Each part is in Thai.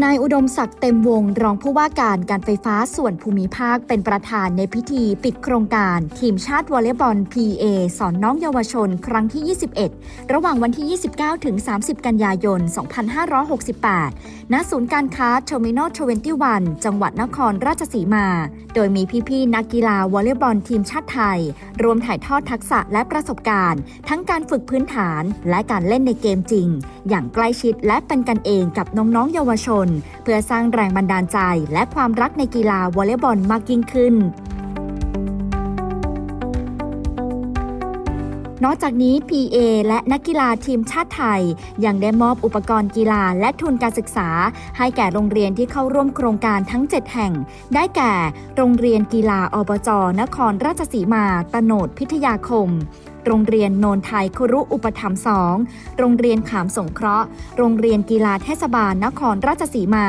นายอุดมศักดิ์เต็มวงรองผู้ว่าการการไฟฟ้าส่วนภูมิภาคเป็นประธานในพิธีปิดโครงการทีมชาติวอลเลย์บอล PA สอนน้องเยาวชนครั้งที่ 21 ระหว่างวันที่ 29 ถึง 30 กันยายน 2568 ณ ศูนย์การค้า Terminal 21 จังหวัดนครราชสีมา โดยมีพี่ๆนักกีฬาวอลเลย์บอลทีมชาติไทย รวมถ่ายทอดทักษะและประสบการณ์ ทั้งการฝึกพื้นฐานและการเล่นในเกมจริง อย่างใกล้ชิดและเป็นกันเองกับน้องๆเยาวชนเพื่อสร้างแรงบันดาลใจและความรักในกีฬาวอลเลย์บอลมากยิ่งขึ้น นอกจากนี้ PA และนักกีฬาทีมชาติไทย ยังได้มอบอุปกรณ์กีฬาและทุนการศึกษา ให้แก่โรงเรียนที่เข้าร่วมโครงการทั้ง 7 แห่ง ได้แก่ โรงเรียนกีฬาอบจนครราชสีมา ตโนดพิทยาคม โรงเรียนโนนไทยครุอุปถัมภ์2โรงเรียนขามสงเคราะห์ โรงเรียนกีฬาเทศบาลนครราชสีมา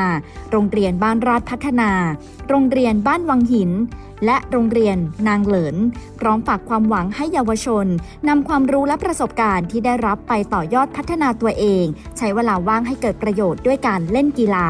โรงเรียนบ้านราชพัฒนา โรงเรียนบ้านวังหิน และโรงเรียนนางเหลิน พร้อมฝากความหวังให้เยาวชนนำความรู้และประสบการณ์ที่ได้รับไปต่อยอดพัฒนาตัวเอง ใช้เวลาว่างให้เกิดประโยชน์ด้วยการเล่นกีฬา